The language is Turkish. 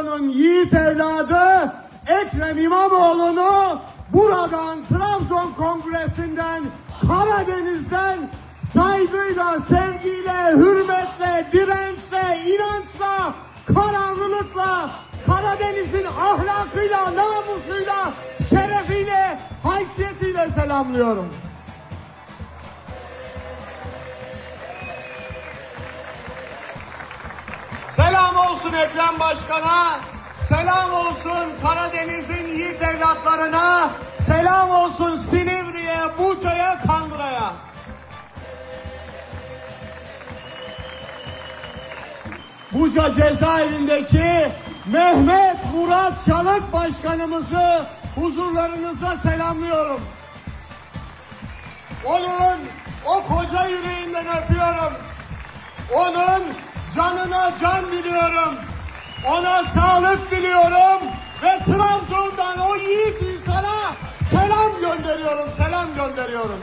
Trabzon'un yiğit evladı Ekrem İmamoğlu'nu buradan Trabzon Kongresi'nden Karadeniz'den saygıyla, sevgiyle, hürmetle, dirençle, inançla, kararlılıkla, Karadeniz'in ahlakıyla, namusuyla, şerefiyle, haysiyetiyle selamlıyorum. Olsun Ekrem Başkan'a, selam olsun Karadeniz'in yiğit evlatlarına, selam olsun Silivri'ye, Buca'ya, Kandıra'ya. Buca cezaevindeki Mehmet Murat Çalık Başkanımızı huzurlarınıza selamlıyorum. Onun o koca yüreğinden öpüyorum. Onun canına can diliyorum. Ona sağlık diliyorum. Ve Trabzon'dan o yiğit insana selam gönderiyorum, selam gönderiyorum.